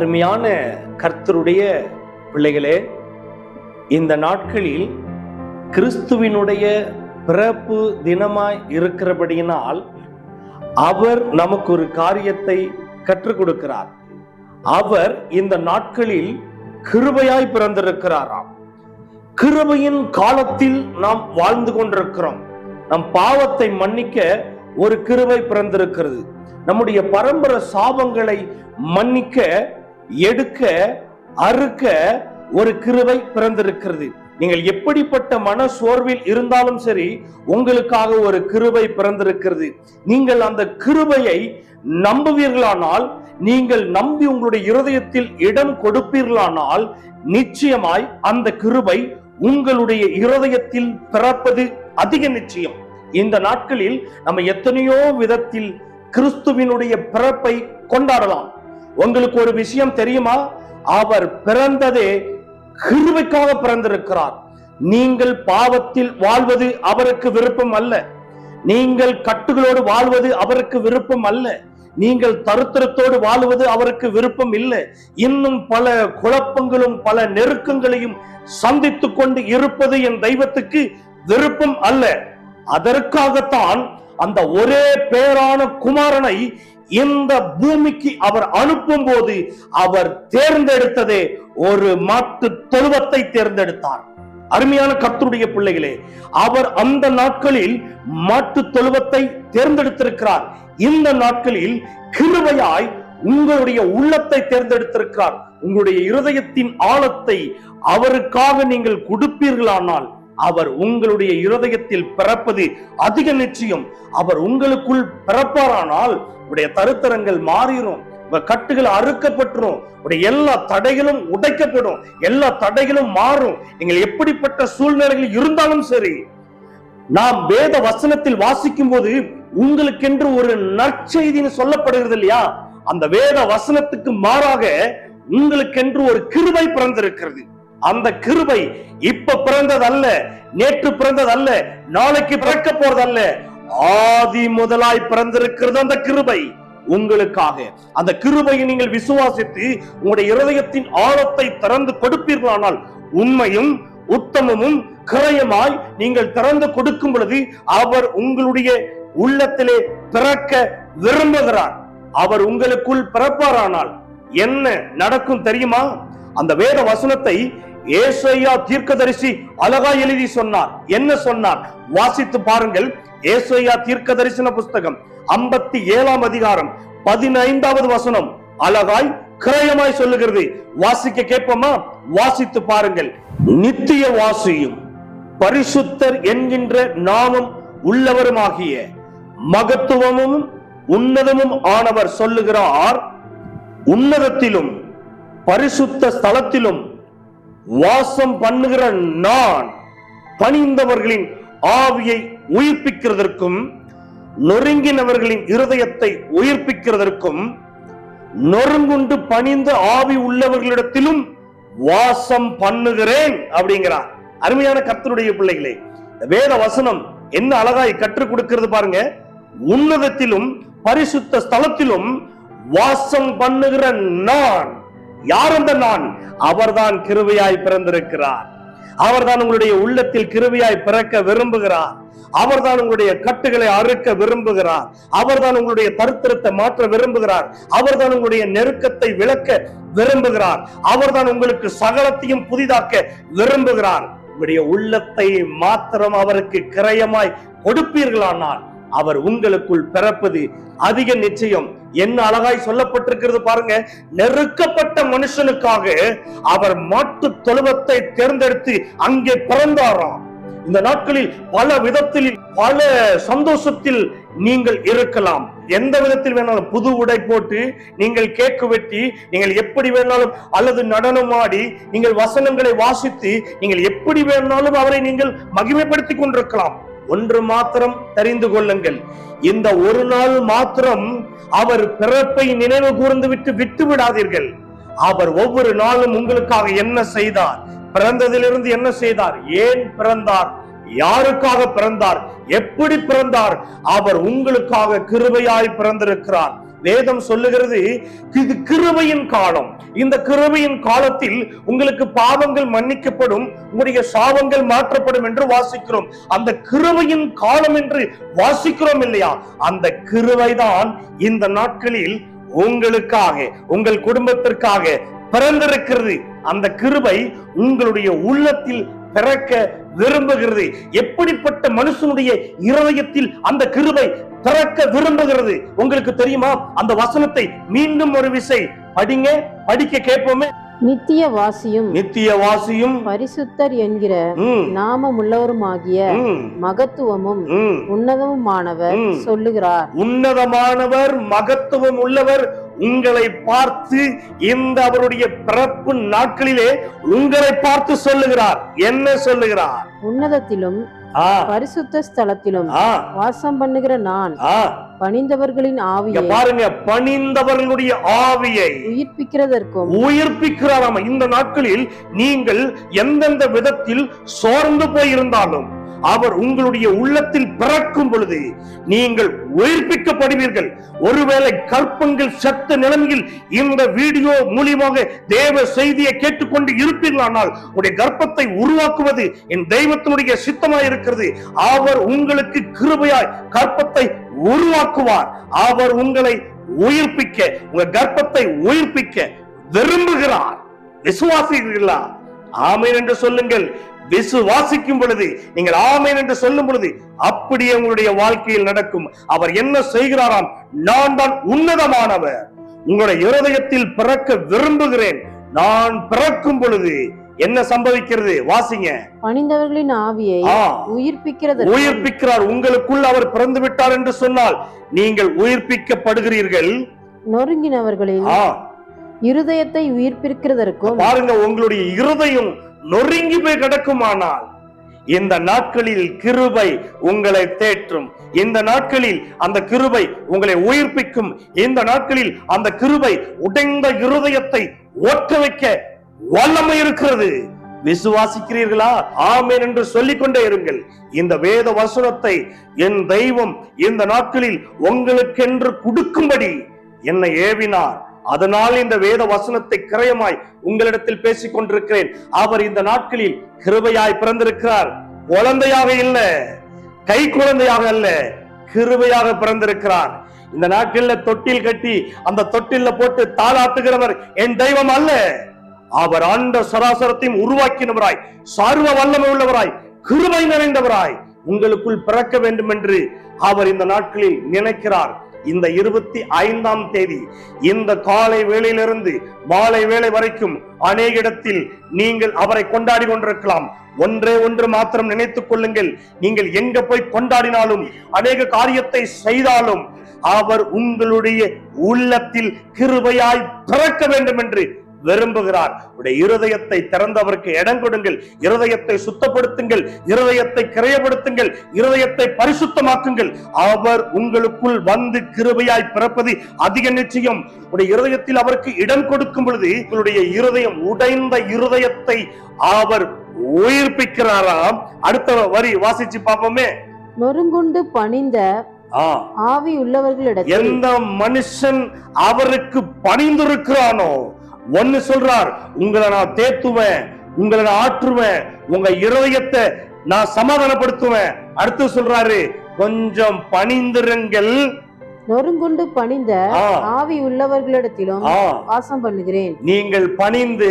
அருமையான கர்த்தருடைய பிள்ளைகளே இந்த நாட்களில் கிறிஸ்துவினுடைய பிறப்பு தினமாய் இருக்கிறபடியினால் அவர் நமக்கு ஒரு காரியத்தை கற்றுக் கொடுக்கிறார். அவர் இந்த நாட்களில் கிருபையாய் பிறந்திருக்கிறாராம். கிருபையின் காலத்தில் நாம் வாழ்ந்து கொண்டிருக்கிறோம். நம் பாவத்தை மன்னிக்க ஒரு கிருபை பிறந்திருக்கிறது. நம்முடைய பரம்பரை சாபங்களை மன்னிக்க எடுக்க அறுக்க ஒரு கிருவை பிறந்திருக்கிறது. நீங்கள் எப்படிப்பட்ட மன சோர்வில் இருந்தாலும் சரி உங்களுக்காக ஒரு கிருபை பிறந்திருக்கிறது. நீங்கள் அந்த கிருபையை நம்புவீர்களானால் நீங்கள் நம்பி உங்களுடைய இருதயத்தில் இடம் கொடுப்பீர்களானால் நிச்சயமாய் அந்த கிருபை உங்களுடைய இருதயத்தில் பிறப்பது அதிக நிச்சயம். இந்த நாட்களில் நம்ம எத்தனையோ விதத்தில் கிறிஸ்துவினுடைய பிறப்பை கொண்டாடலாம். உங்களுக்கு ஒரு விஷயம் தெரியுமா? அவர் பிறந்ததே கிருபைக்காக பிறந்திருக்கிறார். நீங்கள் பாவத்தில் வாழ்வது அவருக்கு விருப்பம் அல்ல. நீங்கள் கட்டுகளோடு வாழ்வது அவருக்கு விருப்பம் அல்ல. நீங்கள் தருத்திரத்தோடு வாழுவது அவருக்கு விருப்பம் இல்லை. இன்னும் பல குழப்பங்களும் பல நெருக்கங்களையும் சந்தித்துக் கொண்டு இருப்பது என் தெய்வத்துக்கு விருப்பம் அல்ல. அதற்காகத்தான் அந்த ஒரே பேரான குமாரனை இந்த பூமிக்கு அவர் அனுப்பும் போது அவர் தேர்ந்தெடுத்ததே ஒரு மாட்டு தொழுவத்தை தேர்ந்தெடுத்தார். அருமையான கர்த்தருடைய பிள்ளைகளே அவர் அந்த நாட்களில் மாட்டு தொழுவத்தை தேர்ந்தெடுத்திருக்கிறார். இந்த நாட்களில் கிருபையாய் உங்களுடைய உள்ளத்தை தேர்ந்தெடுத்திருக்கிறார். உங்களுடைய இருதயத்தின் ஆழத்தை அவருக்காக நீங்கள் கொடுப்பீர்களானால் அவர் உங்களுடைய இருதயத்தில் பிறப்பது அதிக நிச்சயம். அவர் உங்களுக்குள் பிறப்பாரானால் உடைய தருத்தரங்கள் மாறிடும் உங்க கட்டுகள் அறுக்கப்பட்டுரும். உடைய எல்லா தடைகளும் உடைக்கப்படும். எல்லா தடைகளும் மாறும். நீங்கள் எப்படிப்பட்ட சூழ்நிலைகள் இருந்தாலும் சரி நாம் வேத வசனத்தில் வாசிக்கும் போது உங்களுக்கென்று ஒரு நற்செய்தின்னு சொல்லப்படுகிறது இல்லையா? அந்த வேத வசனத்துக்கு மாறாக உங்களுக்கென்று ஒரு கிருபை பிறந்திருக்கிறது. அந்த கிருபை இப்ப பிறந்தது அல்ல நேற்று பிறந்தது அல்ல நாளைக்கு பிறக்க அல்ல ஆதி முதலாய் பிறந்திருக்கிறது அந்த கிருபை உங்களுக்காக. அந்த கிருபையை நீங்கள் விசுவாசித்து உங்களுடைய இருதயத்தின் ஆழத்தை திறந்து கொடுப்பீர்களானால் உண்மையும் உத்தமமும் கிரயமாய் நீங்கள் திறந்து கொடுக்கும் பொழுது அவர் உங்களுடைய உள்ளத்திலே பிறக்க விரும்புகிறார். அவர் உங்களுக்குள் பிறப்பாரானால் என்ன நடக்கும் தெரியுமா? அந்த வேத வசனத்தை ஏசையா தீர்க்கதரிசி அழகா எழுதி சொன்னார். என்ன சொன்னார்? வாசித்து பாருங்கள். ஏசையா தீர்க்க தரிசன புஸ்தகம் ஐம்பத்தி ஏழாம் அதிகாரம் பதினைந்தாவது வசனம். அழகாய் கிரயமாய் சொல்லுகிறது. வாசிக்க கேட்போமா? வாசித்து பாருங்கள். நித்திய வாசியும் பரிசுத்தர் என்கின்ற நாமம் உள்ளவருமாகிய மகத்துவமும் உன்னதமும் ஆனவர் சொல்லுகிறார். உன்னதத்திலும் பரிசுத்த ஸ்தலத்திலும் வாசம் பண்ணுகிற நான் பணிந்தவர்களின் ஆவியை உயிர்ப்பிக்கிறதற்கும் நொறுங்கினவர்களின் இருதயத்தை உயிர்ப்பிக்கிறதற்கும் நொறுங்குண்டு பணிந்த ஆவி உள்ளவர்களிடத்திலும் வாசம் பண்ணுகிறேன் அப்படிங்கிறார். அருமையான கர்த்தருடைய பிள்ளைகளே வேத வசனம் என்ன அழகாய் கற்றுக் கொடுக்கிறது பாருங்க. உன்னதத்திலும் பரிசுத்த ஸ்தலத்திலும் வாசம் பண்ணுகிற நான். யார் அந்த நான்? அவர்தான் கிருவையாய் பிறந்திருக்கிறார். அவர்தான் உங்களுடைய உள்ளத்தில் கிருவியாய் பிறக்க விரும்புகிறார். அவர்தான் உங்களுடைய கட்டுகளை அறுக்க விரும்புகிறார். அவர்தான் உங்களுடைய தருத்திரத்தை மாற்ற விரும்புகிறார். அவர்தான் உங்களுடைய நெருக்கத்தை விளக்க விரும்புகிறார். அவர்தான் உங்களுக்கு சகலத்தையும் புதிதாக்க விரும்புகிறார். உங்களுடைய உள்ளத்தை மாத்திரம் அவருக்கு கிரயமாய் கொடுப்பீர்களானால் அவர் உங்களுக்குள் பிறப்பது அதிக நிச்சயம். என்ன அழகாய் சொல்லப்பட்டிருக்கிறது பாருங்க. நெருக்கப்பட்ட மனுஷனுக்காக அவர் மாட்டு தொழுவத்தை தேர்ந்தெடுத்து அங்கே பிறந்தாராம். இந்த நாட்களில் பல விதத்தில் பல சந்தோஷத்தில் நீங்கள் இருக்கலாம். எந்த விதத்தில் வேணாலும் புது உடை போட்டு நீங்கள் கேக்கு வெட்டி நீங்கள் எப்படி வேணாலும் அல்லது நடனம் ஆடி நீங்கள் வசனங்களை வாசித்து நீங்கள் எப்படி வேணாலும் அவரை நீங்கள் மகிமைப்படுத்திக் கொண்டிருக்கலாம். ஒன்று மாத்திரம் தெரிந்து கொள்ளுங்கள். இந்த ஒரு நாள் மாத்திரம் அவர் பிறப்பை நினைவு கூர்ந்து விட்டு விட்டு விடாதீர்கள். அவர் ஒவ்வொரு நாளும் உங்களுக்காக என்ன செய்தார்? பிறந்ததிலிருந்து என்ன செய்தார்? ஏன் பிறந்தார்? யாருக்காக பிறந்தார்? எப்படி பிறந்தார்? அவர் உங்களுக்காக கிருபையாய் பிறந்திருக்கிறார். வேதம் சொல்லுகிறது இது கிருபையின் காலம். இந்த கிருபையின் காலத்தில் உங்களுக்கு பாவங்கள் மன்னிக்கப்படும் உங்களுடைய சாபங்கள் மாற்றப்படும் என்று வாசிக்கிறோம். அந்த கிருபையின் காலம் என்று வாசிக்கிறோம் இல்லையா? அந்த கிருபைதான் இந்த நாட்களில் உங்களுக்காக உங்கள் குடும்பத்திற்காக பிறந்திருக்கிறது. அந்த கிருபை உங்களுடைய உள்ளத்தில் பிறக்க விரும்புகிறது. எப்படிப்பட்ட மனுஷனுடைய இருதயத்தில் அந்த கிருபை பிறக்க விரும்புகிறது? உங்களுக்கு தெரியுமா? அந்த வசனத்தை மீண்டும் ஒரு விசை படிங்க படிக்க கேட்போமே. நித்திய வாசியும் நித்திய வாசியும் பரிசுத்தர் என்கிற நாமம் உள்ளவருமாகிய மகத்துவமும். உன்னதமுமானவர். சொல்லுகிறார். உன்னதமானவர் மகத்துவம் உள்ளவர் உங்களை பார்த்து இந்த அவருடைய பிறப்பு நாட்களிலே உங்களை பார்த்து சொல்லுகிறார். என்ன சொல்லுகிறார்? உன்னதத்திலும் பரிசுத்த ஸ்தலத்திலும் வாசம் பண்ணுகிற நான் பணிந்தவர்களின் ஆவியை பாருங்க பணிந்தவர்களுடைய ஆவியை உயிர்ப்பிக்கிறதற்கும் உயிர்ப்பிக்கிறாராம். இந்த நாட்களில் நீங்கள் எந்தெந்த விதத்தில் சோர்ந்து போயிருந்தாலும் அவர் உங்களுடைய உள்ளத்தில் பிறக்கும் பொழுது நீங்கள் உயிர்ப்பிக்கப்படுவீர்கள். ஒருவேளை கற்பங்கள் சத்த நிலைமையில் இந்த வீடியோ மூலியமாக தேவ செய்தியை கேட்டுக்கொண்டு இருப்பீர்களானால் உடைய கர்ப்பத்தை உருவாக்குவது என் தெய்வத்தினுடைய சித்தமாய் இருக்கிறது. அவர் உங்களுக்கு கிருபையாய் கற்பத்தை உருவாக்குவார். அவர் உங்களை உயிர்ப்பிக்க உங்க கர்ப்பத்தை உயிர்ப்பிக்க விரும்புகிறார். விசுவாசிக்கிறீர்களா ஆமென் என்று சொல்லுங்கள். விசுவாசிக்கும் பொழுது நீங்கள் ஆமென் என்று சொல்லும் பொழுது அப்படியே உங்களுடைய வாழ்க்கையில் நடக்கும். அவர் என்ன செய்கிறாராம்? நான் தான் உன்னதமானவர். உங்களுடைய இருதயத்தில் பிறக்க விரும்புகிறேன். நான் பிறக்கும் பொழுது என்ன சம்பவிக்கிறது? வாசிங்க. பணிந்தவர்களின் ஆவியை ஆ. உயிர்ப்பிக்கிறதற்கும் உயிர்ப்பிக்கிறார். உங்களுக்குள் அவர் பிறந்து விட்டார் என்று சொன்னால் நீங்கள் உயிர்ப்பிக்கப்படுகிறீர்கள். நொறுங்கினவர்களின் ஆ. இருதயத்தை உயிர்ப்பிக்கிறதற்கும் பாருங்க உங்களுடைய இருதயம் நொறுங்கி போய் கிடக்குமானால் இந்த நாட்களில் கிருபை உங்களை தேற்றும். இந்த நாட்களில் அந்த கிருபை உங்களை உயிர்ப்பிக்கும். இந்த நாட்களில் அந்த கிருபை உடைந்த இருதயத்தை ஒற்ற வைக்க வல்லமை இருக்கிறது. விசுவாசிக்கிறீர்களா? ஆமேன் என்று சொல்லிக் கொண்டே இருங்கள். இந்த வேத வசனத்தை என் தெய்வம் இந்த நாட்களில் உங்களுக்கென்று கொடுக்கும்படி என்னை ஏவினார். அதனால் இந்த வேத வசனத்தை கிரயமாய் உங்களிடத்தில் பேசிக் கொண்டிருக்கிறேன். அவர் இந்த நாட்களில் கிருபையாய் பிறந்திருக்கிறார். குழந்தையாக இல்ல கை குழந்தையாக அல்ல கிருபையாக பிறந்திருக்கிறார். இந்த நாட்கள்ல தொட்டில் கட்டி அந்த தொட்டில்ல போட்டு தாளாத்துகிறவர் என் தெய்வம் அல்ல. அவர் ஆண்ட சராசரத்தையும் உருவாக்கினவராய் சர்வ வல்லமை உள்ளவராய் கிருபை நிறைந்தவராய் உங்களுக்குள் பிறக்க வேண்டும் என்று அவர் இந்த நாட்களில் நினைக்கிறார். இந்த இருபத்தி ஐந்தாம் தேதி இந்த காலை வேளையிலிருந்து மாலை வேலை வரைக்கும் அநேக இடத்தில் நீங்கள் அவரை கொண்டாடி கொண்டிருக்கலாம். ஒன்றே ஒன்று மாத்திரம் நினைத்துக் கொள்ளுங்கள். நீங்கள் எங்க போய் கொண்டாடினாலும் அநேக காரியத்தை செய்தாலும் அவர் உங்களுடைய உள்ளத்தில் கிருபையாய் பிறக்க வேண்டும் என்று விரும்புகிறார். உடைய இருதயத்தை திறந்தவருக்கு இடம் கொடுங்கள். இருதயத்தை சுத்தப்படுத்துங்கள். இருதயத்தை கிரையப்படுத்துங்கள். இருதயத்தை பரிசுத்தமாக்குங்கள். அவர் உங்களுக்குள் வந்து கிருபையாய் பிறப்பது அதிக நிச்சயம். உடைய இருதயத்தில் அவருக்கு இடம் கொடுக்கும் பொழுது உங்களுடைய இருதயம் உடைந்த இருதயத்தை அவர் உயிர்ப்பிக்கிறாராம். அடுத்த வரி வாசிச்சு பார்ப்போமே. நொறுங்குண்டு பணிந்த ஆவி உள்ளவர்களிடத்தில் எந்த மனுஷன் அவருக்கு பணிந்திருக்கிறானோ ஒன்னு சொல்றார் உங்களை நான் தேத்துவேன் உங்களை நான் ஆற்றுவேன் உங்க இருதயத்தை நான் சமாதானப்படுத்துவேன். அடுத்து சொல்றாரு கொஞ்சம் பணிந்திருங்கள். நொறுங்குண்டு பணிந்த. ஆவி உள்ளவர்களிடத்திலும் வாசம் பண்ணுகிறேன். நீங்கள் பணிந்து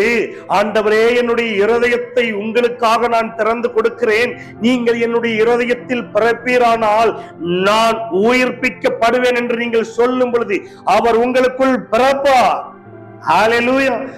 ஆண்டவரே என்னுடைய இருதயத்தை உங்களுக்காக நான் திறந்து கொடுக்கிறேன். நீங்கள் என்னுடைய இருதயத்தில் பிறப்பீரானால் நான் உயிர்ப்பிக்கப்படுவேன் என்று நீங்கள் சொல்லும் பொழுது அவர் உங்களுக்குள் பிறப்பார். ஹalleluya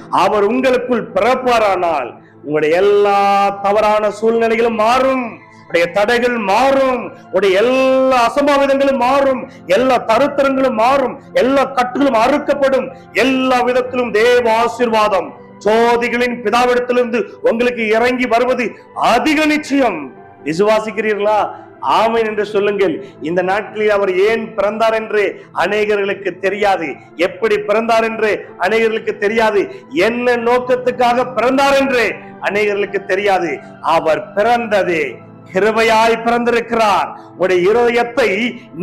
அவர் உங்களுக்குள் பிறப்பாரானால் உங்களுடைய எல்லா தவறான சூழ்நிலைகளும் மாறும். உடைய தடைகள் மாறும். உடைய எல்லா அசம்பாவிதங்களும் மாறும். எல்லா தருத்தரங்களும் மாறும். எல்லா கட்டுகளும் அறுக்கப்படும். எல்லா விதத்திலும் தேவ ஆசீர்வாதம் சோதிகளின் பிதாவிடத்திலிருந்து உங்களுக்கு இறங்கி வருவது அதிக நிச்சயம். விசுவாசிக்கிறீர்களா? ஆமீன் என்று சொல்லுங்கள். இந்த நாட்களில் அவர் ஏன் பிறந்தார் என்று அநேகர்களுக்கு தெரியாது. எப்படி பிறந்தார் என்று அநேகர்களுக்கு தெரியாது. என்ன நோக்கத்துக்காக பிறந்தார் என்று அநேகர்களுக்கு தெரியாது. அவர் பிறந்ததே கிருபையாய் பிறந்திருக்கிறார். உடைய இருதயத்தை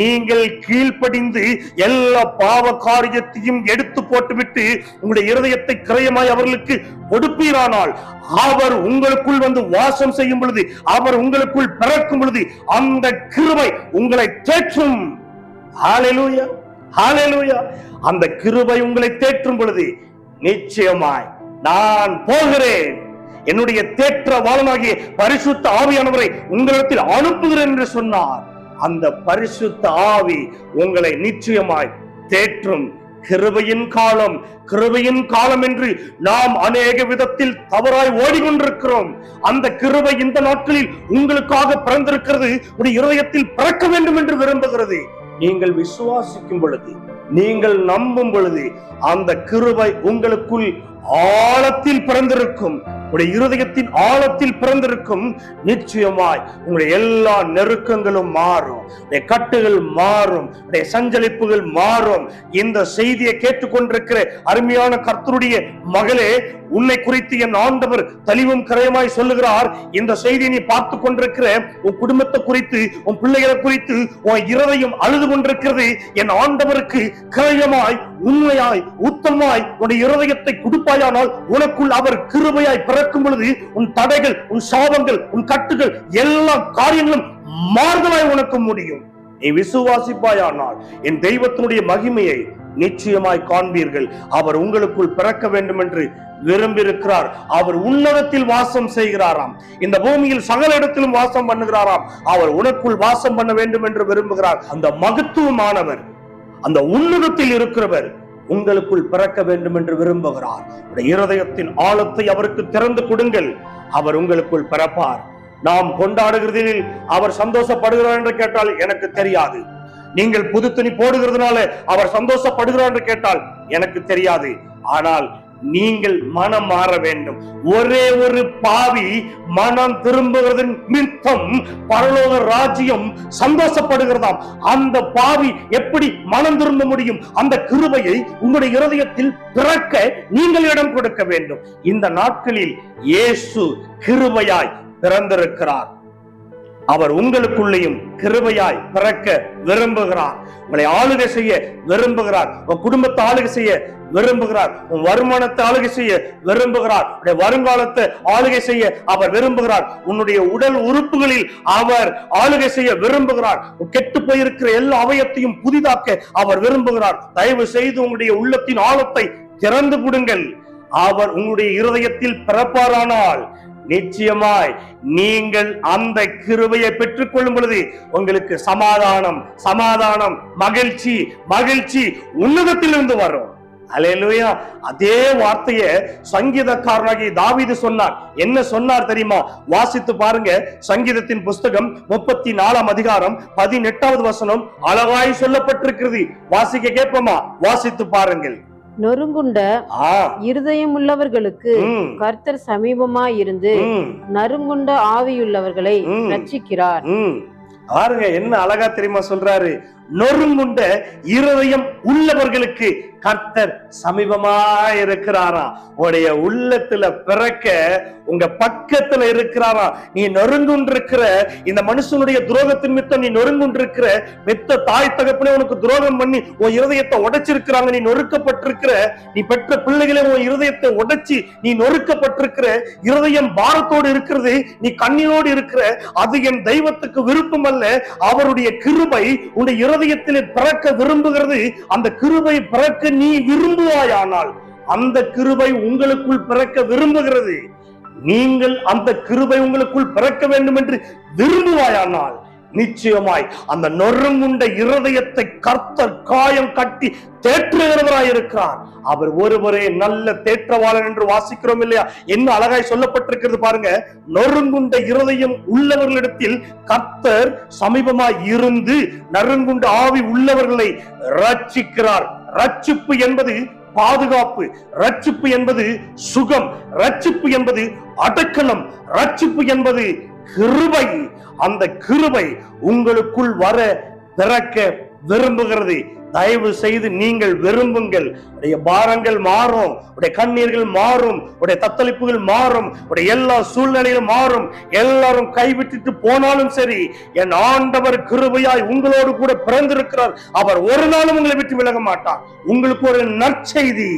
நீங்கள் கீழ்ப்படிந்து எல்லா பாவ காரியத்தையும் எடுத்து போட்டுவிட்டு உங்களுடைய இருதயத்தை கிரயமாய் அவர்களுக்கு கொடுப்பீரானால் அவர் உங்களுக்குள் வந்து வாசம் செய்யும் பொழுது அவர் உங்களுக்குள் பிறக்கும் பொழுது அந்த கிருபை உங்களை தேற்றும். அந்த கிருபை உங்களை தேற்றும் பொழுது நிச்சயமாய் நான் போகிறேன். என்னுடைய தேற்ற வாழனாகிய பரிசுத்த ஆவியானவரை உங்களிடத்தில் அனுப்புகிறேன் என்று சொன்னார். அந்த பரிசுத்த ஆவி உங்களை நிச்சயமாய் தேற்றும். கிருபையின் காலம் கிருபையின் காலம் என்று நாம் அநேக விதத்தில் தவறாய் ஓடிக்கொண்டிருக்கிறோம். அந்த கிருபை இந்த நாட்களில் உங்களுக்காக பிறந்திருக்கிறது. ஒரு இருதயத்தில் பிறக்க வேண்டும் என்று விரும்புகிறது. நீங்கள் விசுவாசிக்கும் பொழுது நீங்கள் நம்பும் பொழுது அந்த கிருபை உங்களுக்குள் ஆழத்தில் பிறந்திருக்கும் உங்களுடைய இருதயத்தின் ஆழத்தில் பிறந்திருக்கும் நிச்சயமாய் உங்களுடைய எல்லா நெருக்கங்களும் மாறும். உடைய கட்டுகள் மாறும். உடைய சஞ்சலிப்புகள் மாறும். இந்த செய்தியை கேட்டுக்கொண்டிருக்கிற அருமையான கர்த்தருடைய மகளே உன்னை குறித்து என் ஆண்டவர் தெளிவும் கரையமாய் சொல்லுகிறார். இந்த செய்தியை நீ பார்த்து கொண்டிருக்கிற உன் குடும்பத்தை குறித்து உன் பிள்ளைகளை குறித்து உன் இருதயம் அழுது கொண்டிருக்கிறது. என் ஆண்டவருக்கு கிரயமாய் உண்மையாய் உத்தமாய் உன்னுடைய இருதயத்தை கொடுப்பாயானால் உனக்குள் அவர் கிருபையாய் பிறக்கும் பொழுது உன் தடைகள் உன் சாபங்கள் உன் கட்டுகள் எல்லா காரியங்களும் மாறுதலாய் உனக்கு முடியும். நீ விசுவாசிப்பாயானால் என் தெய்வத்தினுடைய மகிமையை நிச்சயமாய் காண்பீர்கள். அவர் உங்களுக்குள் பிறக்க வேண்டும் என்று விரும்பியிருக்கிறார். அவர் உன்னதத்தில் வாசம் செய்கிறாராம். இந்த பூமியில் சகல இடத்திலும் வாசம் பண்ணுகிறாராம். அவர் உனக்குள் வாசம் பண்ண வேண்டும் என்று விரும்புகிறார். அந்த மகத்துவமானவர் அந்த உன்னதத்தில் இருக்கிறவர் உங்களுக்குள் பிறக்க வேண்டும் என்று விரும்புகிறார் இருதயத்தின் ஆழத்தை அவருக்கு திறந்து கொடுங்கள். அவர் உங்களுக்குள் பிறப்பார். நாம் கொண்டாடுகிறதில் அவர் சந்தோஷப்படுகிறார் என்று கேட்டால் எனக்கு தெரியாது. நீங்கள் புது துணி போடுகிறதுனால அவர் சந்தோஷப்படுகிறார் என்று கேட்டால் எனக்கு தெரியாது. ஆனால் நீங்கள் மனம் மாற வேண்டும். ஒரே ஒரு பாவி மனம் திரும்புகிறதன் நிமித்தம் பரலோக ராஜ்யம் சந்தோஷப்படுகிறதாம். அந்த பாவி எப்படி மனம் திரும்ப முடியும்? அந்த கிருபையை உங்களுடைய இருதயத்தில் பிறக்க நீங்கள் இடம் கொடுக்க வேண்டும். இந்த நாட்களில் இயேசு கிருபையாய் பிறந்திருக்கிறார். அவர் உங்களுக்குள்ளேயும் கிருபையாய் பிறக்க விரும்புகிறார். உங்களை ஆளுகை செய்ய விரும்புகிறார். உன் குடும்பத்தை ஆளுகை செய்ய விரும்புகிறார். உன் வருமானத்தை ஆளுகை செய்ய விரும்புகிறார். உடைய வருங்காலத்தை ஆளுகை செய்ய அவர் விரும்புகிறார். உன்னுடைய உடல் உறுப்புகளில் அவர் ஆளுகை செய்ய விரும்புகிறார். கெட்டு போயிருக்கிற எல்லா அவயத்தையும் புதிதாக்க அவர் விரும்புகிறார். தயவு செய்து உங்களுடைய உள்ளத்தின் ஆழத்தை திறந்து கொடுங்கள் அவர் உங்களுடைய இருதயத்தில் பிறப்பாரானால் நிச்சயமாய் நீங்கள் அந்த கிருபையை பெற்றுக்கொள்ளும் பொழுது உங்களுக்கு சமாதானம் சமாதானம் மகிழ்ச்சி மகிழ்ச்சி உன்னதத்திலிருந்து வரும். அலையிலுயா அதே வார்த்தைய சங்கீதக்காரனாகி தாவீது சொன்னார். என்ன சொன்னார் தெரியுமா? வாசித்து பாருங்க. சங்கீதத்தின் புஸ்தகம் முப்பத்தி நாலாம் அதிகாரம் பதினெட்டாவது வசனம் அழகாய் சொல்லப்பட்டிருக்கிறது. வாசிக்க கேட்போமா? வாசித்து பாருங்கள். நொறுங்குண்ட இருதயம் உள்ளவர்களுக்கு கர்த்தர் சமீபமாய் இருந்து. நறுங்குண்ட ஆவியுள்ளவர்களை. ரட்சிக்கிறார். பாருங்க என்ன அழகா தெரியுமா சொல்றாரு நொறுங்குண்ட இருதயம் உள்ளவர்களுக்கு கர்த்தர் சமீபமா இருக்கிறாரா உடைய உள்ளத்துல பிறக்க உங்க பக்கத்துல இருக்கிறாரா? நீ நொறுங்குன்றிருக்கிற இந்த மனுஷனுடைய துரோகத்தின் மித்தம் நீ நொறுங்குன்றிருக்கிற மித்த தாய் தகப்பனே உனக்கு துரோகம் பண்ணி உன் இருதயத்தை உடைச்சிருக்கிறாங்க நீ நொறுக்கப்பட்டிருக்கிற நீ பெற்ற பிள்ளைகளே உன் இருதயத்தை உடைச்சி நீ நொறுக்கப்பட்டிருக்கிற இருதயம் பாரத்தோடு இருக்கிறது நீ கண்ணீரோடு இருக்கிற அது என் தெய்வத்துக்கு விருப்பம் அல்ல அவருடைய கிருபை உன்னுடைய இருதயத்திலே பிறக்க விரும்புகிறது அந்த கிருபை பிறக்க நீ விரும்புவாயானால் அந்த கிருபை உங்களுக்குள் பிறக்க விரும்புகிறது. நீங்கள் அந்த கிருபை உங்களுக்குள் பிறக்க வேண்டும் என்று விரும்புவாயானால் நிச்சயமாய் அந்த நொறுங்குண்ட இருதயத்தை கர்த்தர் காயம் கட்டி தேற்றுகிறவராய் இருக்கிறார் அவர் ஒருவரே நல்ல தேற்றவாளர் என்று வாசிக்கிறோம் இல்லையா? என்ன அழகாய் சொல்லப்பட்டிருக்கிறது பாருங்க. நொறுங்குண்ட இருதயம் உள்ளவர்களிடத்தில் கர்த்தர் சமீபமாய் இருந்து நறுங்குண்ட ஆவி உள்ளவர்களை ரட்சிக்கிறார். ரட்சிப்பு என்பது பாதுகாப்பு ரட்சிப்பு என்பது சுகம் ரட்சிப்பு என்பது அடக்கலம் ரட்சிப்பு என்பது கிருபை. அந்த கிருபை உங்களுக்குள் வர பிறக்க விரும்புகிறது. தயவு செய்து நீங்கள் விரும்புங்கள். உடைய பாரங்கள் மாறும். உடைய கண்ணீர்கள் மாறும். உடைய தத்தளிப்புகள் மாறும். உடைய எல்லா சூழ்நிலையும் மாறும். எல்லாரும் கைவிட்டுட்டு போனாலும் சரி என் ஆண்டவர் கிருபையாய் உங்களோடு கூட பிறந்திருக்கிறார். அவர் ஒரு நாளும் உங்களை விட்டு விலக மாட்டார். உங்களுக்கு ஒரு நற்செய்தி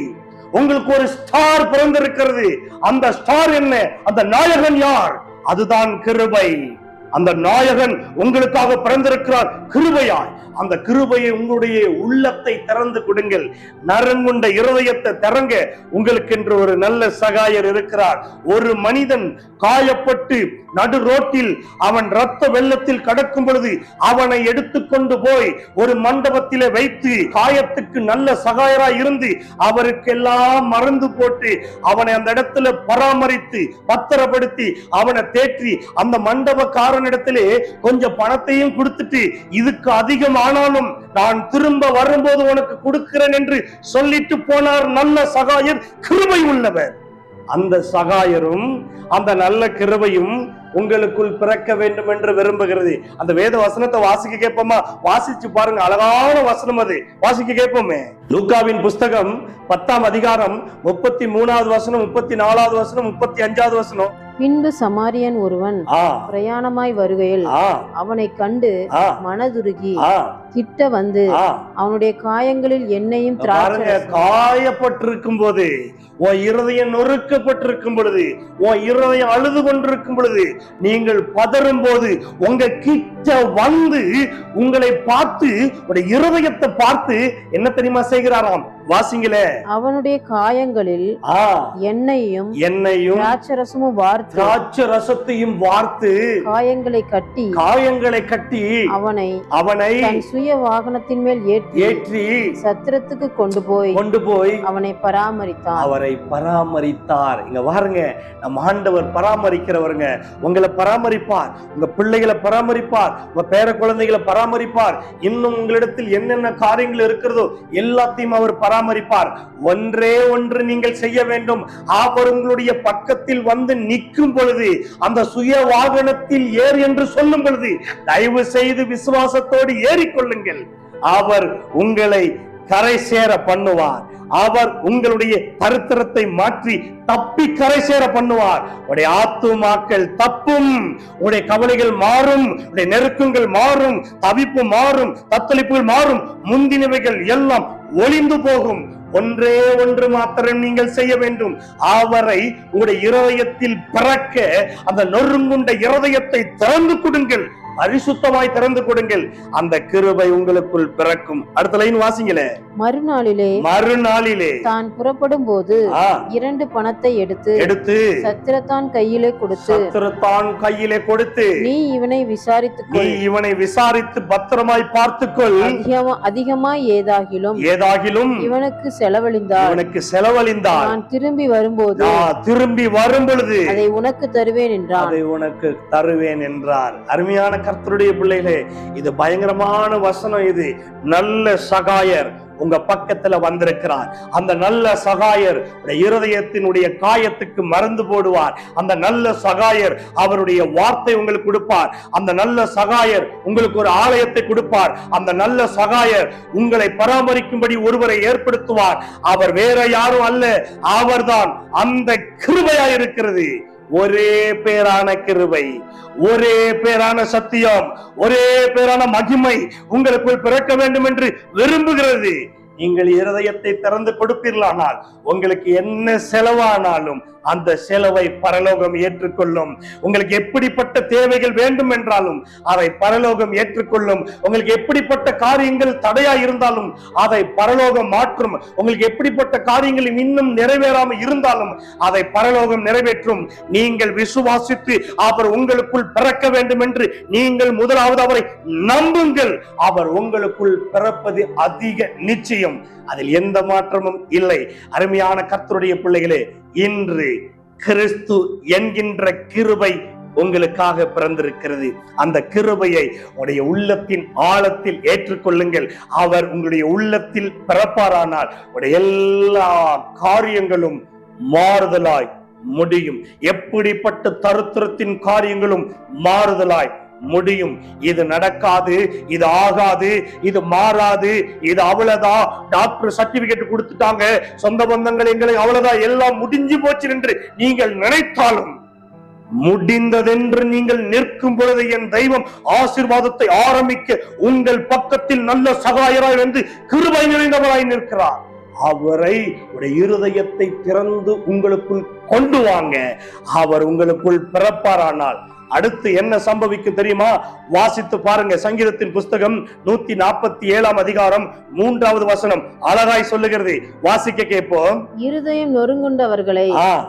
உங்களுக்கு ஒரு ஸ்டார் பிறந்திருக்கிறது. அந்த ஸ்டார் என்ன? அந்த நாயகன் யார்? அதுதான் கிருபை. அந்த நாயகன் உங்களுக்காக பிறந்திருக்கிறார். கிருபையாய். அந்த கிருபையை உங்களுடைய உள்ளத்தை திறந்து கொடுங்கள். நரங்குண்ட இருதயத்தை திறங்க உங்களுக்கென்று ஒரு நல்ல சகாயர் இருக்கிறார். ஒரு மனிதன் காயப்பட்டு நடு ரோட்டில் அவன் ரத்த வெள்ளத்தில் கடக்கும் பொழுது அவனை எடுத்துக்கொண்டு போய் ஒரு மண்டபத்திலே வைத்து காயத்துக்கு நல்ல சகாயராய் இருந்து அவருக்கெல்லாம் மருந்து போட்டு அவனை அந்த இடத்துல பராமரித்து பத்திரப்படுத்தி அவனை தேற்றி அந்த மண்டபக்காரனிடத்திலே கொஞ்சம் பணத்தையும் கொடுத்துட்டு இதுக்கு அதிகம் ஆனாலும் நான் திரும்ப வரும்போது உனக்கு கொடுக்கிறேன் என்று சொல்லிட்டு போனார் நல்ல சகாயர் கிருமை உள்ளவர். அந்த சகாயரும் அந்த நல்ல கிருபையும் உங்களுக்குள் பிறக்க வேண்டும் என்று விரும்புகிறது. அந்த வேத வசனத்தை வாசிக்க கேட்போமா? வாசிச்சு பாருங்க அழகான வசனம் அது. வாசிக்க கேட்போமே. லூக்காவின் புஸ்தகம் பத்தாம் அதிகாரம் முப்பத்தி மூணாவது வசனம் முப்பத்தி நாலாவது வசனம் முப்பத்தி அஞ்சாவது வசனம். பின்பு சமாரியன் ஒருவன் பிரயாணமாய் வருகையில் அவனை கண்டு மனதுருகி கிட்ட வந்து அவனுடைய காயங்களில் எண்ணெயும் திராட்சை காயப்பட்டிருக்கும் போது உன் இருதயம் நொறுக்கப்பட்டிருக்கும் பொழுது உன் இருதயம் அழுது கொண்டிருக்கும் பொழுது நீங்கள் பதறும் போது உங்க கிட்ட வந்து உங்களை பார்த்து உடைய இருதயத்தை பார்த்து என்ன தெரியுமா செய்கிறாராம்? வாசிங்களே. அவனுடைய காயங்களில் எண்ணெயும் என்னையும் திராட்சரசமும் வார்த்து திராட்சை ரசத்தையும் வார்த்து காயங்களை கட்டி காயங்களை கட்டி அவனை அவனை சுய வாகனத்தின் மேல் ஏற்றி சத்திரத்துக்கு கொண்டு போய் கொண்டு போய் அவனை பராமரித்தான். அவரை பராமரித்தார். இங்க பாருங்க நம்ம ஆண்டவர் பராமரிக்கிறவருங்க. உங்களை பராமரிப்பார் உங்க பிள்ளைகளை பராமரிப்பார் உங்க பேர குழந்தைகளை பராமரிப்பார். இன்னும் உங்களிடத்தில் என்னென்ன காரியங்கள் இருக்கிறதோ எல்லாத்தையும் அவர் பராமரிப்பார். ஒன்றே ஒன்று நீங்கள் செய்ய வேண்டும். அவர் உங்களுடைய பக்கத்தில் வந்து நிற்கும் பொழுது அந்த சுய வாகனத்தில் ஏறு என்று சொல்லும் பொழுது தயவு செய்து விசுவாசத்தோடு ஏறிக்கொள்ளுங்கள் அவர் உங்களை கரை சேர பண்ணுவார். அவர் உங்களுடைய தரித்திரத்தை மாற்றி தப்பி கரை சேர பண்ணுவார். உடைய ஆத்துமாக்கள் தப்பும் உடைய கவலைகள் மாறும் உடைய நெருக்கங்கள் மாறும் தவிப்பு மாறும் தத்தளிப்புகள் மாறும் முந்தினவைகள் எல்லாம் ஒளிந்து போகும். ஒன்றே ஒன்று மாத்திரம் நீங்கள் செய்ய வேண்டும். அவரை உங்களுடைய இருதயத்தில் பிறக்க அந்த நொறுங்குண்ட இருதயத்தை திறந்து கொடுங்கள். பரிசுத்தமாய் திறந்து கொடுங்கள். அந்த கிருபை உங்களுக்குள் பிறக்கும். அடுத்த லைன் வாசிங்களே. மறுநாளிலே மறுநாளிலே. தான் புறப்படும் போது இரண்டு பணத்தை எடுத்து எடுத்து சத்திரத்தான் கையிலே கொடுத்து சத்துருத்தான் கையிலே கொடுத்து நீ இவனை விசாரித்துக் நீ இவனை விசாரித்து பத்திரமாய் பார்த்துக்கொள். அதிகமா அதிகமாய் ஏதாகிலும் ஏதாகிலும் இவனுக்கு செலவழிந்தால் இவனுக்கு செலவழிந்தால் நான் திரும்பி வரும்போது திரும்பி வரும் பொழுது அதை உனக்கு தருவேன் என்றான். அதை உனக்கு தருவேன் என்றார். அருமையான கர்த்தருடைய பிள்ளைகளே இது பயங்கரமான வசனம் இது. நல்ல சகாயர் உங்க பக்கத்துல வந்திருக்கிறார். அந்த நல்ல சகாயர் இருதயத்தினுடைய காயத்துக்கு மருந்து போடுவார். அந்த நல்ல சகாயர் அவருடைய வார்த்தை உங்களுக்கு கொடுப்பார். அந்த நல்ல சகாயர் உங்களுக்கு ஒரு ஆலயத்தை கொடுப்பார். அந்த நல்ல சகாயர் உங்களை பராமரிக்கும்படி ஒருவரை ஏற்படுத்துவார். அவர் வேற யாரும் அல்ல அவர்தான் அந்த கிருபையா இருக்கிறது ஒரே பேரான கிருவை ஒரே பேரான சத்தியம் ஒரே பேரான மகிமை உங்களுக்குள் பிறக்க வேண்டும் என்று விரும்புகிறது. நீங்கள் இருதயத்தை திறந்து கொடுப்பீர்களானால் உங்களுக்கு என்ன செலவானாலும் அந்த செலவை பரலோகம் ஏற்றுக்கொள்ளும். உங்களுக்கு எப்படிப்பட்ட தேவைகள் வேண்டும் என்றாலும் அதை பரலோகம் ஏற்றுக்கொள்ளும். உங்களுக்கு எப்படிப்பட்ட காரியங்கள் தடையா இருந்தாலும் அதை பரலோகம் மாற்றும். உங்களுக்கு எப்படிப்பட்ட காரியங்கள் இன்னும் நிறைவேறாமல் இருந்தாலும் அதை பரலோகம் நிறைவேற்றும். நீங்கள் விசுவாசித்து அவர் உங்களுக்குள் பிறக்க வேண்டும் என்று நீங்கள் முதலாவது அவரை நம்புங்கள். அவர் உங்களுக்குள் பிறப்பது அதிக நிச்சயம். அதில் எந்த மாற்றமும் இல்லை. அருமையான கர்த்தருடைய பிள்ளைகளே இன்று கிறிஸ்து என்கின்ற கிருபை உங்களுக்காக பிறந்திருக்கிறது. அந்த கிருபையை உடைய உள்ளத்தின் ஆழத்தில் ஏற்றுக்கொள்ளுங்கள். அவர் உங்களுடைய உள்ளத்தில் பிறப்பாரானால் உடைய எல்லா காரியங்களும் மாறுதலாய் முடியும். எப்படிப்பட்ட தருத்திரத்தின் காரியங்களும் மாறுதலாய் முடியும். இது நடக்காது இது ஆகாது இது மாறாது இது அவ்வளவுதான் டாக்டர் சர்டிபிகேட் கொடுத்துட்டாங்க. சொந்த பந்தங்கள் எங்களை அவ்வளவுதான் எல்லாம் முடிஞ்சு போச்சு என்று நீங்கள் நினைத்தாலும் முடிந்ததென்று நீங்கள் நிற்கும் பொழுது என் தெய்வம் ஆசீர்வாதத்தை ஆரம்பிக்க உங்கள் பக்கத்தில் நல்ல சகாயராய் வந்து கிருபை நிறைந்தவராய் நிற்கிறார். அவரை உடைய இருதயத்தை திறந்து உங்களுக்குள் கொண்டு வாங்க. அவர் உங்களுக்குள் பிறப்பாரானால் அடுத்து என்ன சம்பவிக்கும் தெரியுமா? வாசித்து பாருங்க. சங்கீதத்தின் புஸ்தகம் நூத்தி நாற்பத்தி ஏழாம் அதிகாரம் மூன்றாவது வசனம். அழகாய் சொல்லுகிறது. வாசிக்க கேட்போம். இருதயம் நொறுங்குண்டவர்களை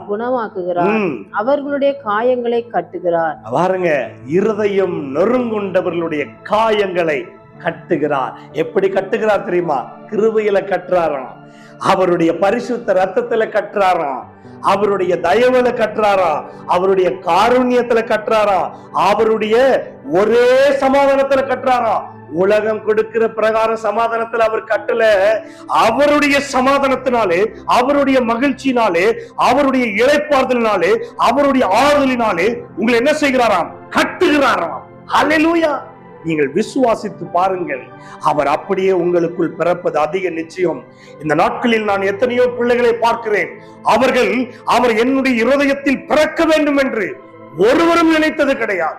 குணமாக்குகிறார். அவர்களுடைய காயங்களை கட்டுகிறார். பாருங்க. இருதயம் நொறுங்குண்டவர்களுடைய காயங்களை கட்டுகிறார். எப்படி கட்டுகிறார் தெரியுமா? கிருபையில கட்டுறாராம். அவருடைய பரிசுத்த ரத்தத்துல கட்டுறாராம் அவருடைய தயவுல கட்டுறாரா அவருடைய காருண்யத்துல கட்டுறாராம் அவருடைய ஒரே சமாதானத்துல கட்டுறாராம் உலகம் கொடுக்கிற பிரகாரம் சமாதானத்துல அவர் கட்டல. அவருடைய சமாதானத்தினாலே அவருடைய மகிழ்ச்சியினாலே அவருடைய இழைப்பாறுதலினாலே அவருடைய ஆறுதலினாலே உங்களை என்ன செய்கிறாராம்? கட்டுகிறாராம். ஹalleluya. நீங்கள் விசுவாசித்து பாருங்கள். அவர் அப்படியே உங்களுக்குள் பிறப்பது அதிக நிச்சயம். இந்த நாட்களில் நான் எத்தனையோ பிள்ளைகளை பார்க்கிறேன். அவர்கள் அவர் என்னுடைய இருதயத்தில் பிறக்க வேண்டும் என்று ஒருவரும் நினைத்தது கிடையாது.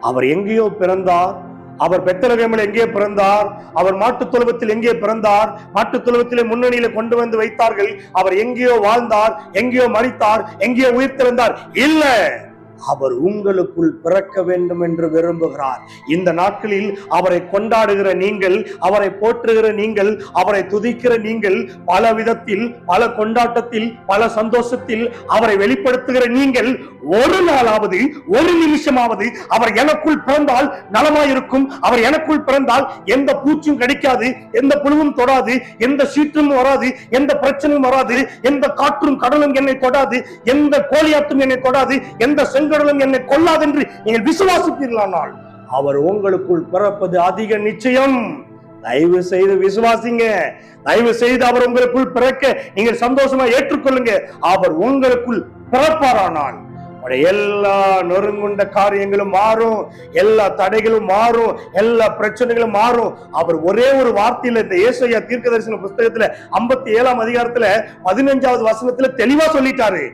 அவர் எங்கேயோ பிறந்தார். அவர் பெத்தலகமில் எங்கே பிறந்தார்? அவர் மாட்டுத் தொழுவத்தில் எங்கே பிறந்தார்? மாட்டுத் தொழுவத்திலே முன்னணியில கொண்டு வந்து வைத்தார்கள். அவர் எங்கேயோ வாழ்ந்தார் எங்கேயோ மறித்தார் எங்கேயோ உயிர் திறந்தார் இல்லை. அவர் உங்களுக்குள் பிறக்க வேண்டும் என்று விரும்புகிறார். இந்த நாட்களில் அவரை கொண்டாடுகிற நீங்கள் அவரை போற்றுகிற நீங்கள் அவரை துதிக்கிற நீங்கள் பல விதத்தில் பல கொண்டாட்டத்தில் பல சந்தோஷத்தில் அவரை வெளிப்படுத்துகிற நீங்கள் ஒரு நாளாவது ஒரு நிமிஷமாவது அவர் எனக்குள் பிறந்தால் நலமாயிருக்கும். அவர் எனக்குள் பிறந்தால் எந்த பூச்சும் கடிக்காது எந்த புழுவும் தொடாது எந்த சீற்றும் வராது எந்த பிரச்சனையும் வராது எந்த காற்றும் கடலும் என்னை தொடாது எந்த கோழியாத்தும் என்னை தொடாது எந்த செங்கடலும் என்னை கொள்ளாது என்று நீங்கள் விசுவாசிப்பீர்களானால் அவர் உங்களுக்குள் பிறப்பது அதிக நிச்சயம். தயவு செய்து விசுவாசிங்க. தயவு செய்து அவர் உங்களுக்குள் பிறக்க நீங்கள் சந்தோஷமா ஏற்றுக்கொள்ளுங்க. அவர் உங்களுக்குள் பிறப்பாரானால் எல்லா நொறுங்குண்ட காரியங்களும் மாறும். எல்லா தடைகளும் மாறும். எல்லா பிரச்சனைகளும் மாறும். அவர் ஒரே ஒரு வார்த்தையில இந்த ஏசையா தீர்க்க தரிசன புஸ்தகத்துல ஐம்பத்தி ஏழாம் அதிகாரத்துல பதினஞ்சாவது வசனத்துல தெளிவா சொல்லிட்டாரு.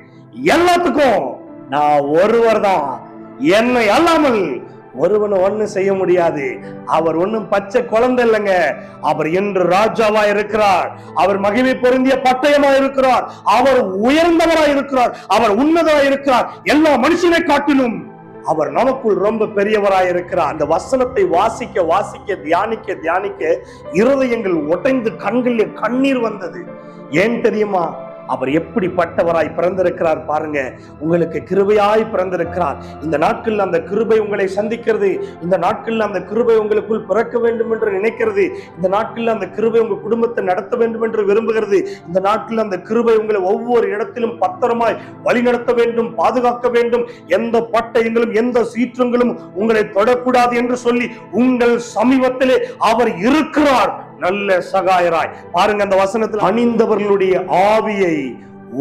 எல்லாத்துக்கும் நான் ஒருவர் தான். என்னை அல்லாமல் ஒருவன் ஒண்ணு செய்ய முடியாது. அவர் ஒண்ணும் பச்சை குழந்தை இல்லைங்க. அவர் என்று ராஜாவா இருக்கிறார். அவர் மகிமை பொருந்திய பட்டயமா இருக்கிறார். அவர் உயர்ந்தவராய் இருக்கிறார். அவர் உன்னதராய் இருக்கிறார். எல்லா மனுஷனை காட்டிலும் அவர் நமக்குள் ரொம்ப பெரியவராய் இருக்கிறார். அந்த வசனத்தை வாசிக்க வாசிக்க தியானிக்க தியானிக்க இருதயங்கள் உடைந்து கண்களில் கண்ணீர் வந்தது. ஏன் தெரியுமா? அவர் எப்படிப்பட்டவராய் பிறந்திருக்கிறார் பாருங்க. உங்களுக்கு கிருபையாய் பிறந்திருக்கிறார். இந்த நாட்களில் அந்த கிருபை உங்களை சந்திக்கிறது. இந்த நாட்களில் அந்த கிருபை உங்களுக்குள் பிறக்க வேண்டும் என்று நினைக்கிறது. இந்த நாட்களில் அந்த கிருபை உங்கள் குடும்பத்தை நடத்த வேண்டும் என்று விரும்புகிறது. இந்த நாட்களில் அந்த கிருபை உங்களை ஒவ்வொரு இடத்திலும் பத்திரமாய் வழிநடத்த வேண்டும் பாதுகாக்க வேண்டும். எந்த பட்டயங்களும் எந்த சீற்றங்களும் உங்களை தொடக்கூடாது என்று சொல்லி உங்கள் சமீபத்திலே அவர் இருக்கிறார். நல்ல சகாயராய். பாருங்க அந்த வசனத்தில் அணிந்தவர்களுடைய ஆவியை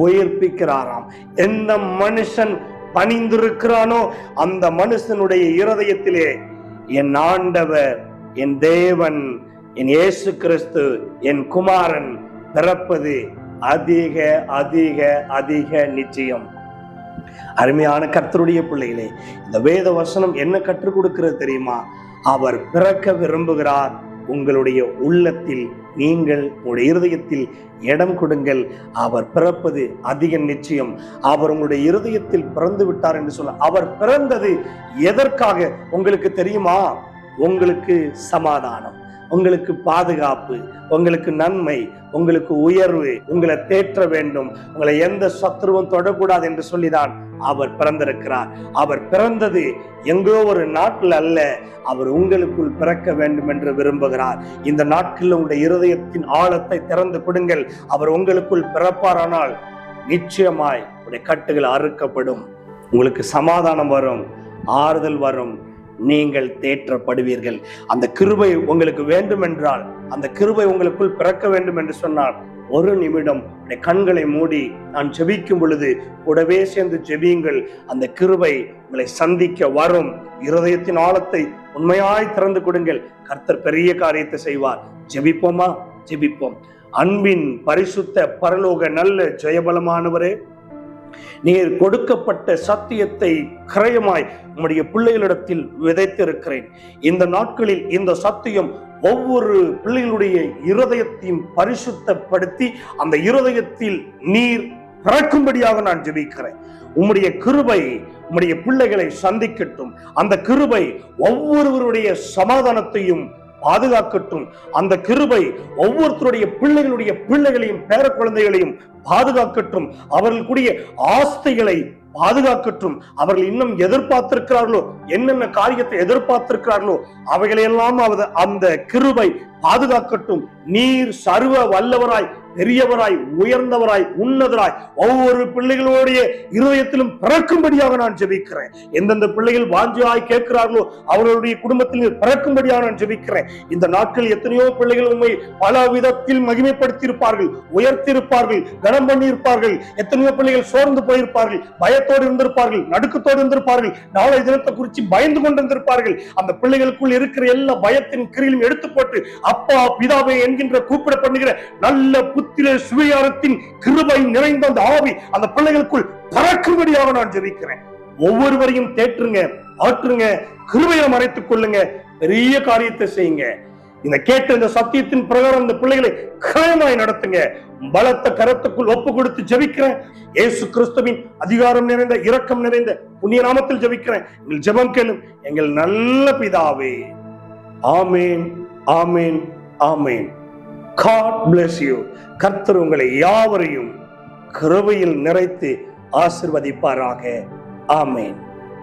உயர்ப்பிக்கிறாராம். எந்த மனுஷன் பணிந்திருக்கிறானோ அந்த மனுஷனுடைய இருதயத்திலே என் ஆண்டவர் என் தேவன் என் இயேசு கிறிஸ்து என் குமாரன் பிறப்பது அதிக அதிக அதிக நிச்சயம். அருமையான கர்த்தருடைய பிள்ளைகளே இந்த வேத வசனம் என்ன கற்றுக் கொடுக்கிறது தெரியுமா? அவர் பிறக்க விரும்புகிறார். உங்களுடைய உள்ளத்தில் நீங்கள் உங்களுடைய இருதயத்தில் இடம் கொடுங்கள். அவர் பிறப்பது அதிக நிச்சயம். அவர் உங்களுடைய இருதயத்தில் பிறந்து விட்டார் என்று சொல்ல அவர் பிறந்தது எதற்காக? உங்களுக்கு தெரியுமா? உங்களுக்கு சமாதானம் உங்களுக்கு பாதுகாப்பு உங்களுக்கு நன்மை உங்களுக்கு உயர்வு உங்களை தேற்ற வேண்டும். உங்களை எந்த சத்ருவும் தொடக்கூடாது என்று சொல்லிதான் அவர் பிறந்திருக்கிறார். அவர் பிறந்தது எங்கோ ஒரு நாட்டில் அல்ல அவர் உங்களுக்குள் பிறக்க வேண்டும் என்று விரும்புகிறார். இந்த நாட்களில் உங்களுடைய இருதயத்தின் ஆழத்தை திறந்து கொடுங்கள். அவர் உங்களுக்குள் பிறப்பாரானால் நிச்சயமாய் உடைய கட்டுகள் அறுக்கப்படும். உங்களுக்கு சமாதானம் வரும் ஆறுதல் வரும். நீங்கள் தேற்றப்படுவீர்கள். அந்த கிருபை உங்களுக்கு வேண்டும் என்றால் அந்த கிருபை உங்களுக்குள் பிறக்க வேண்டும் என்று சொன்னால் ஒரு நிமிடம் கண்களை மூடி நான் ஜெபிக்கும் பொழுது கூடவே சேர்ந்து ஜெபியுங்கள். அந்த கிருபை உங்களை சந்திக்க வரும். இருதயத்தின் ஆழத்தை உண்மையாய் திறந்து கொடுங்கள். கர்த்தர் பெரிய காரியத்தை செய்வார். ஜெபிப்போமா? ஜெபிப்போம். அன்பின் பரிசுத்த பரலோக நல்ல ஜெயபலமானவரே. நீர் கொடுக்கப்பட்ட சத்தியத்தை கிரயமாய் உம்முடைய பிள்ளைகளிடத்தில் விதைத்திருக்கிறேன். இந்த நாட்களில் இந்த சத்தியம் ஒவ்வொரு பிள்ளைகளுடைய இருதயத்தையும் பரிசுத்தப்படுத்தி அந்த இருதயத்தில் நீர் பிறக்கும்படியாக நான் ஜெபிக்கிறேன். உம்முடைய கிருபை உம்முடைய பிள்ளைகளை சந்திக்கட்டும். அந்த கிருபை ஒவ்வொருவருடைய சமாதானத்தையும் பாதுகாக்கட்டும். அந்த கிருபை ஒவ்வொருத்தருடைய பிள்ளைகளுடைய பிள்ளைகளையும் பேர குழந்தைகளையும் பாதுகாக்கட்டும். அவர்களுக்குரிய ஆஸ்தைகளை பாதுகாக்கட்டும். அவர்கள் இன்னும் எதிர்பார்த்திருக்கிறார்களோ என்னென்ன காரியத்தை எதிர்பார்த்திருக்கிறார்களோ அவைகளையெல்லாம் அந்த கிருபை பாதுகாக்கட்டும். நீர் சர்வ வல்லவராய் பெரியவராய் உயர்ந்தவராய் உன்னதராய் ஒவ்வொரு பிள்ளைகளுடைய இருதயத்திலும் பிறக்கும்படியாக நான் ஜெபிக்கிறேன். எந்தெந்த பிள்ளைகள் வாஞ்சியாய் கேட்கிறார்களோ அவர்களுடைய குடும்பத்தில் பிறக்கும்படியாக நான் ஜெபிக்கிறேன். இந்த நாட்கள் எத்தனையோ பிள்ளைகள் உண்மை பல விதத்தில் மகிமைப்படுத்தியிருப்பார்கள் உயர்த்தியிருப்பார்கள் கனம் பண்ணியிருப்பார்கள். எத்தனையோ பிள்ளைகள் சோர்ந்து போயிருப்பார்கள் பயத்தோடு இருந்திருப்பார்கள் நடுக்கத்தோடு இருந்திருப்பார்கள் நாளை தினத்தை குறித்து பயந்து கொண்டிருந்திருப்பார்கள். அந்த பிள்ளைகளுக்குள் இருக்கிற எல்லா பயத்தின் கிரியிலும் எடுத்து போட்டு அப்பா பிதாவை என்கின்ற கூப்பிட பண்ணுகிற நல்ல புத்திர சுவிகாரத்தின் கிருபை நிறைந்த அந்த ஆவி அந்த பிள்ளைகளுக்குள் பறக்கும்படியாக நான் ஜெபிக்கிறேன். ஒவ்வொருவரையும் தேற்றுங்க ஆற்றுங்க கிருபையை மறைத்துக் கொள்ளுங்க பெரிய காரியத்தை செய்யுங்க. இந்த கேட்ட இந்த சத்தியத்தின் பிரகாரம் இந்த பிள்ளைகளை கிரயமாய் நடத்துங்க. பலத்த கரத்துக்குள் ஒப்பு கொடுத்து ஜபிக்கிறேன். ஏசு கிறிஸ்துவின் அதிகாரம் நிறைந்த இரக்கம் நிறைந்த புண்ணிய நாமத்தில் ஜபிக்கிறேன். எங்கள் ஜபம் கேளும் எங்கள் நல்ல பிதாவே. ஆமேன் ஆமேன் ஆமேன். காட் பிளஸ் யூ கர்த்தர் உங்களை யாவரையும் கிருபையில் நிறைத்து ஆசிர்வதிப்பாராக. ஆமேன்.